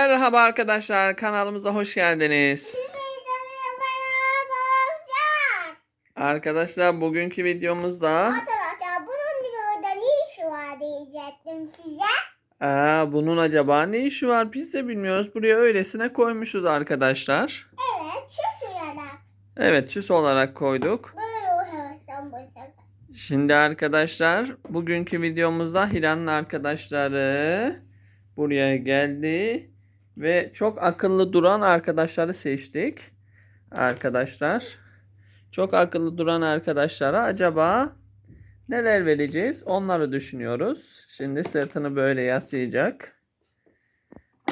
Merhaba arkadaşlar kanalımıza hoş geldiniz. Arkadaşlar bugünkü videomuzda Arkadaşlar bunun burada ne işi var diyecektim size. Aa, bunun acaba ne işi var biz de bilmiyoruz. Buraya öylesine koymuşuz arkadaşlar. Evet şu sırada. Evet süs olarak koyduk. Şimdi arkadaşlar bugünkü videomuzda Hira'nın arkadaşları buraya geldi ve çok akıllı duran arkadaşları seçtik. Arkadaşlar çok akıllı duran arkadaşlara acaba neler vereceğiz onları düşünüyoruz. Şimdi sırtını böyle yaslayacak.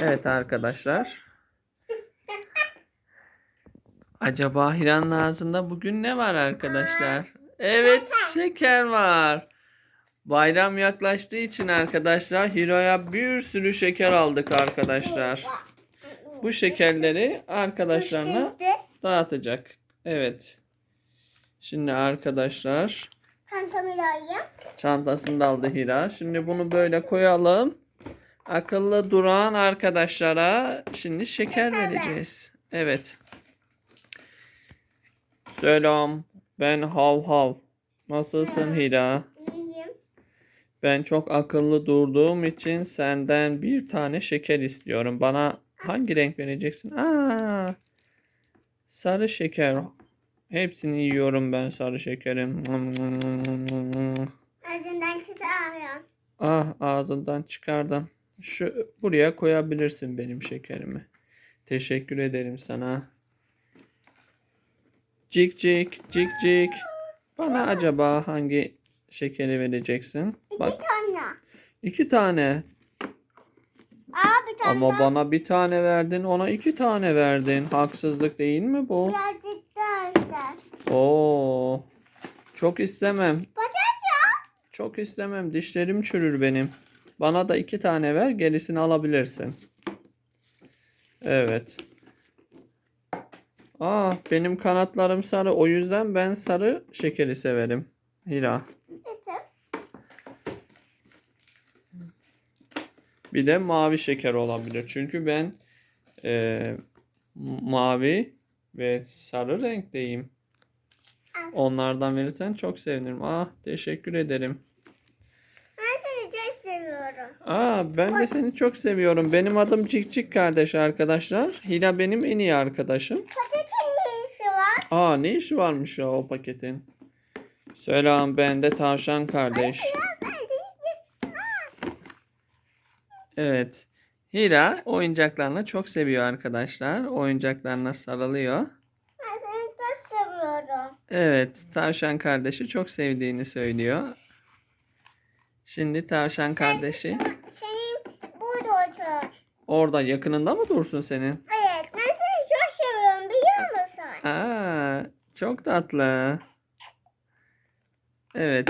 Evet arkadaşlar. Acaba Hira'nın ağzında bugün ne var arkadaşlar? Evet şeker var. Bayram yaklaştığı için arkadaşlar Hira'ya bir sürü şeker aldık arkadaşlar. Bu şekerleri arkadaşlarına dağıtacak. Evet. Şimdi arkadaşlar Çantamı da çantasını da aldı Hira. Şimdi bunu böyle koyalım. Akıllı duran arkadaşlara şimdi şeker Şeker ver. vereceğiz. Evet. Selam. Ben Hav Hav. Nasılsın Hira? Ben çok akıllı durduğum için senden bir tane şeker istiyorum. Bana hangi renk vereceksin? Aa, sarı şeker. Hepsini yiyorum ben sarı şekerim. Ağzından çıkarıyorum. Ah ağzımdan çıkardım. Şu buraya koyabilirsin benim şekerimi. Teşekkür ederim sana. Cik cik cik cik. Bana acaba hangi şekeri vereceksin? İki Bak tane. iki tane. Aa bir tane Ama daha. bana bir tane verdin, ona iki tane verdin. Haksızlık değil mi bu? Birazcık daha ister. Oo. Çok istemem. Ya. Çok istemem. Dişlerim çürür benim. Bana da iki tane ver, gerisini alabilirsin. Evet. Aa, benim kanatlarım sarı. O yüzden ben sarı şekeri severim. Hira. Bir de mavi şeker olabilir. Çünkü ben e, mavi ve sarı renkteyim. Onlardan verirsen çok sevinirim. Ah teşekkür ederim. Ben seni çok seviyorum. Aa ben de seni çok seviyorum. Benim adım Cik Cik kardeş arkadaşlar. Hila benim en iyi arkadaşım. Patatesin ne işi var? Aa ne işi varmış ya o paketin? Selam ben de tavşan kardeş. Ya ben de hiç Evet. Hira oyuncaklarını çok seviyor arkadaşlar. Oyuncaklarına sarılıyor. Ben seni çok seviyorum. Evet, tavşan kardeşi çok sevdiğini söylüyor. Şimdi tavşan kardeşi Senin burada otur. orada yakınında mı dursun senin? Evet ben seni çok seviyorum biliyor musun? Aa, çok tatlı. Evet,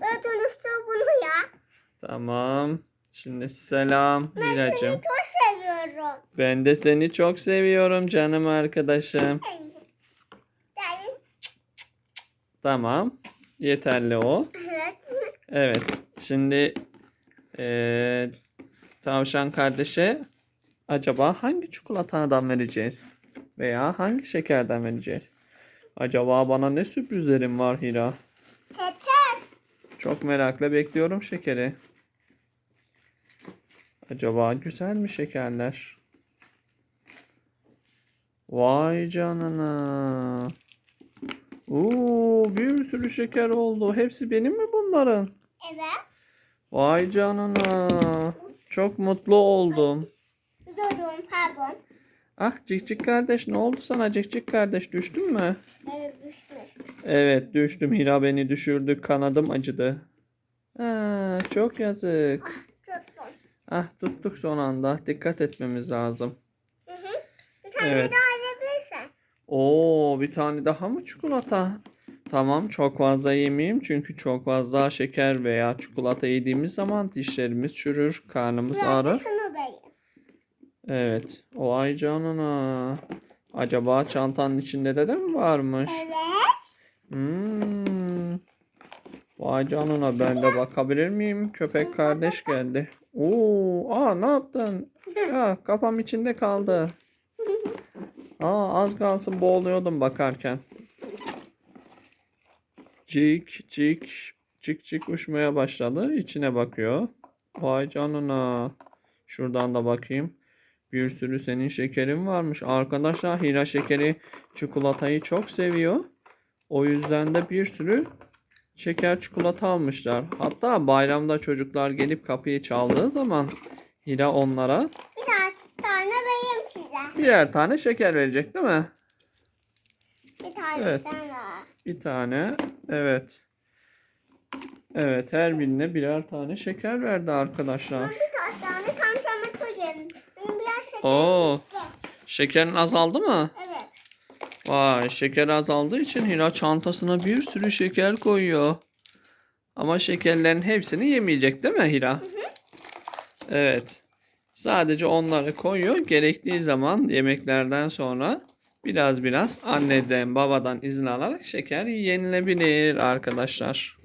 Ben konuştum bunu ya. tamam. Şimdi selam Ben seni çok seviyorum. Ben de seni çok seviyorum canım arkadaşım. Tamam. Yeterli o. Evet. Evet. Şimdi eee, tavşan kardeşe acaba hangi çikolatadan vereceğiz? Veya hangi şekerden vereceğiz? Acaba bana ne sürprizlerim var Hira? Şeker. Çok merakla bekliyorum şekeri. Acaba güzel mi şekerler? Vay canına. Oo, bir sürü şeker oldu. Hepsi benim mi bunların? Evet. Vay canına. Çok mutlu oldum. Durdum pardon. Ah Cikcik kardeş ne oldu sana Cikcik kardeş düştün mü? Evet düşmüş. Evet düştüm Hira beni düşürdü kanadım acıdı. Aa, çok yazık. Tuttum. Ah tuttuk son anda dikkat etmemiz lazım. Hı hı. Bir tane Evet. daha alabilirsen. Oo bir tane daha mı çikolata? Tamam çok fazla yemeyeyim çünkü çok fazla şeker veya çikolata yediğimiz zaman dişlerimiz çürür, karnımız Biraz ağrır. Evet. O ay canına. Acaba çantanın içinde de, de mi varmış? Evet. Hmm. Vay canına ben de bakabilir miyim? Köpek kardeş geldi. Oo, aa ne yaptın? Ya kafam içinde kaldı. Aa az kalsın boğuluyordum bakarken. Cik cik cik cik uçmaya başladı. İçine bakıyor. Vay canına. Şuradan da bakayım. Bir sürü senin şekerin varmış. Arkadaşlar Hira şekeri çikolatayı çok seviyor. O yüzden de bir sürü şeker çikolata almışlar. Hatta bayramda çocuklar gelip kapıyı çaldığı zaman Hira onlara Bir tane, vereyim size. birer tane şeker verecek değil mi? Bir tane Evet. sen var. Bir tane. Evet. Evet her birine birer tane şeker verdi arkadaşlar. Birkaç tane tam sana koyayım. Benim biraz şekerim Oo. bitti. Şekerin azaldı mı? Evet. Vay şeker azaldığı için Hira çantasına bir sürü şeker koyuyor. Ama şekerlerin hepsini yemeyecek değil mi Hira? Evet. Sadece onları koyuyor. Gerektiği zaman yemeklerden sonra biraz biraz anneden babadan izin alarak şeker yenilebilir arkadaşlar.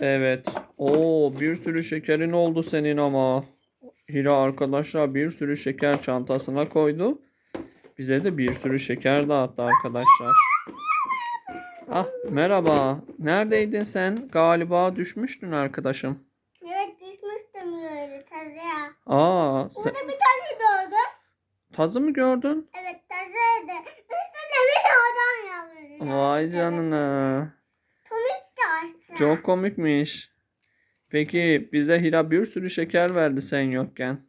Evet. Oo bir sürü şekerin oldu senin ama. Hira arkadaşlar bir sürü şeker çantasına koydu. Bize de bir sürü şeker dağıttı arkadaşlar. Ah merhaba. Neredeydin sen? Galiba düşmüştün arkadaşım. Tazıya. Aa sen Burada bir tazı doğdu. tazı mı gördün? Evet tazıydı. Üstüne bir adam yapıyordu. Vay canına. Komik de aslında. Çok komikmiş. Peki bize Hira bir sürü şeker verdi sen yokken.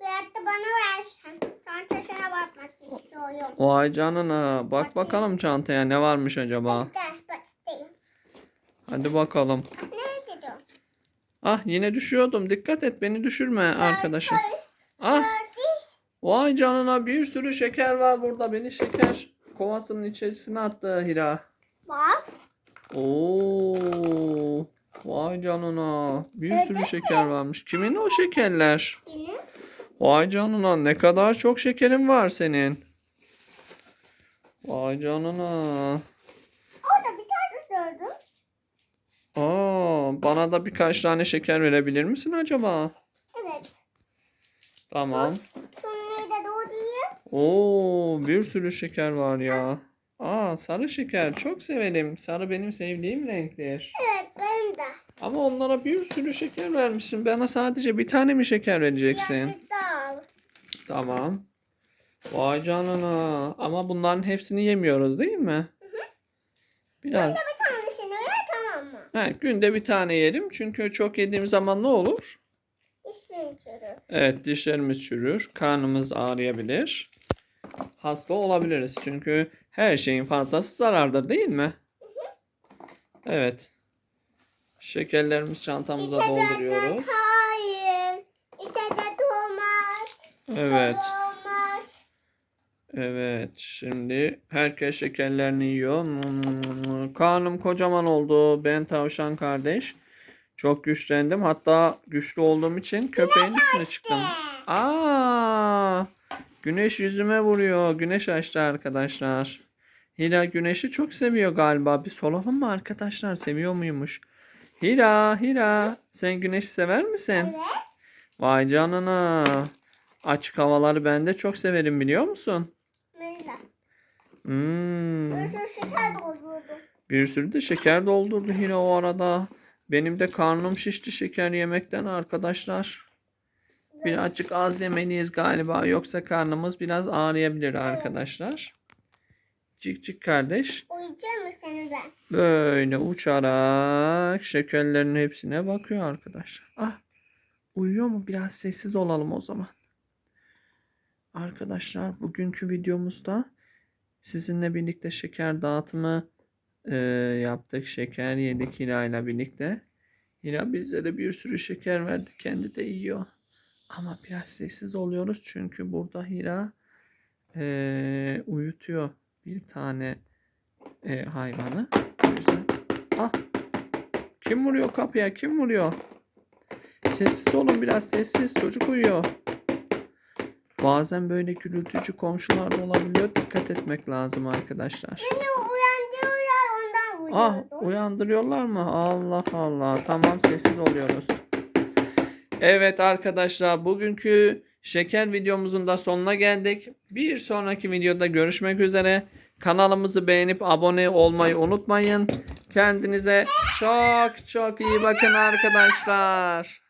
Veyahut da bana versen. Çantasına bakmak istiyorum. Vay canına. Bak bakalım çantaya ne varmış acaba. İsteyim. Hadi bakalım. O? Ah yine düşüyordum. Dikkat et beni düşürme arkadaşım. Ah vay canına bir sürü şeker var burada. Beni şeker kovasının içerisine attı Hira. Bak. Oo. Vay canına. Bir sürü şeker varmış. Kimin o şekerler? Benim. Vay canına ne kadar çok şekerin var senin. Vay canına. Orada bir tane gördüm. Bana da birkaç tane şeker verebilir misin acaba? Evet. Tamam. Sonra da değil. Oo, bir sürü şeker var ya. Aa, sarı şeker çok severim. Sarı benim sevdiğim renktir. Evet benim de. Ama onlara bir sürü şeker vermişsin. Bana sadece bir tane mi şeker vereceksin? Birazcık daha al. Tamam. Vay canına. Ama bunların hepsini yemiyoruz değil mi? Biraz. Bir bir tanesini ver Ha, günde bir tane yerim. Çünkü çok yediğim zaman ne olur? İşin çürür. Evet dişlerimiz çürür. Karnımız ağrıyabilir. Hasta olabiliriz. Çünkü her şeyin fazlası zarardır değil mi? Evet. Şekerlerimizi çantamıza dolduruyoruz. Hayır. İçecek olmaz. Evet. Olmaz. Evet. Şimdi herkes şekerlerini yiyor. Karnım kocaman oldu. Ben tavşan kardeş. Çok güçlendim. Hatta güçlü olduğum için köpeğin üstüne çıktım. Aa! Güneş yüzüme vuruyor. Güneş açtı arkadaşlar. Hira güneşi çok seviyor galiba. Bir soralım mı arkadaşlar? Seviyor muymuş? Hira, Hira. Sen güneşi sever misin? Evet. Vay canına. Açık havaları ben de çok severim biliyor musun? Hmm. Nasıl şeker doldurdum. Bir sürü de şeker doldurdu Hira o arada. Benim de karnım şişti şeker yemekten arkadaşlar. Birazcık az yemeliyiz galiba yoksa karnımız biraz ağrıyabilir arkadaşlar. Cik cik kardeş Uyuyacak mı seni ben? böyle uçarak şekerlerin hepsine bakıyor arkadaşlar. Ah uyuyor mu? Biraz sessiz olalım o zaman. Arkadaşlar bugünkü videomuzda sizinle birlikte şeker dağıtımı e, yaptık. Şeker yedik Hira ile birlikte. Hira bize de bir sürü şeker verdi. Kendi de yiyor. Ama biraz sessiz oluyoruz çünkü burada Hira e, uyutuyor bir tane e, hayvanı. Yüzden... Ah! Kim vuruyor kapıya? Kim vuruyor? Sessiz olun biraz sessiz. Çocuk uyuyor. Bazen böyle gürültücü komşular da olabiliyor. Dikkat etmek lazım arkadaşlar. Beni uyandırıyorlar ondan Ah uyuyordum. uyandırıyorlar mı? Allah Allah. Tamam sessiz oluyoruz. Evet arkadaşlar bugünkü şeker videomuzun da sonuna geldik. Bir sonraki videoda görüşmek üzere. Kanalımızı beğenip abone olmayı unutmayın. Kendinize çok çok iyi bakın arkadaşlar.